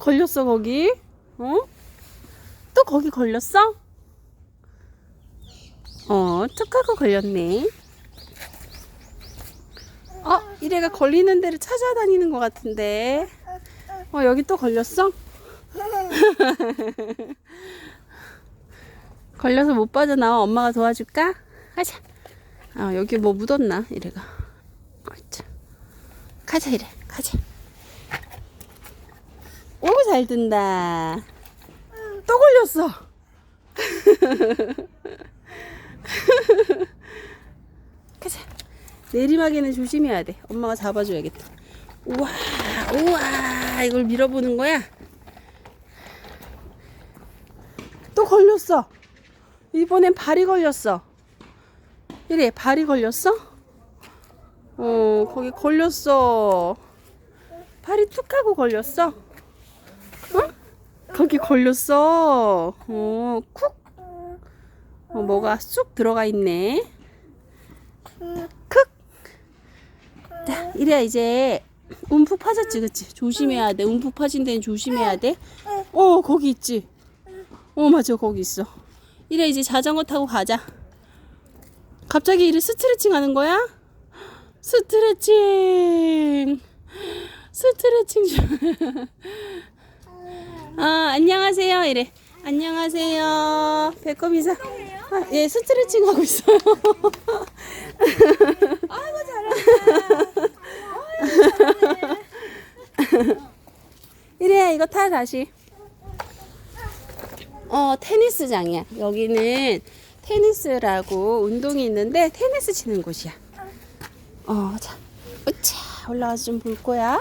걸렸어 거기? 어? 또 거기 걸렸어? 어, 툭 하고 걸렸네. 어, 이래가 걸리는 데를 찾아다니는 것 같은데. 어, 여기 또 걸렸어? 걸려서 못 빠져나와. 엄마가 도와줄까? 가자. 아, 여기 뭐 묻었나? 이래가. 가자. 가자, 이래. 가자. 오, 잘 든다. 또 걸렸어. 가자. 내리막에는 조심해야 돼. 엄마가 잡아줘야겠다. 우와, 우와, 이걸 밀어보는 거야? 또 걸렸어. 이번엔 발이 걸렸어. 이래, 발이 걸렸어? 어, 거기 걸렸어. 발이 툭 하고 걸렸어. 어? 거기 걸렸어. 어, 쿡. 어, 뭐가 쑥 들어가 있네. 쿡. 자, 이래야 이제 움푹 파졌지, 그치? 조심해야 돼. 움푹 파진 데는 조심해야 돼. 어, 거기 있지. 어, 맞아, 거기 있어. 이래 이제 자전거 타고 가자. 갑자기 이래 스트레칭 하는 거야? 스트레칭. 스트레칭 좀. 아, 안녕하세요. 이래. 안녕하세요. 배꼽 인사. 아, 예, 스트레칭 하고 있어요. 아이고 잘한다. 이래야 이거 타 다시. 어 테니스장이야. 여기는 테니스라고 운동이 있는데 테니스 치는 곳이야. 어 자, 으차 올라와서 좀 볼 거야.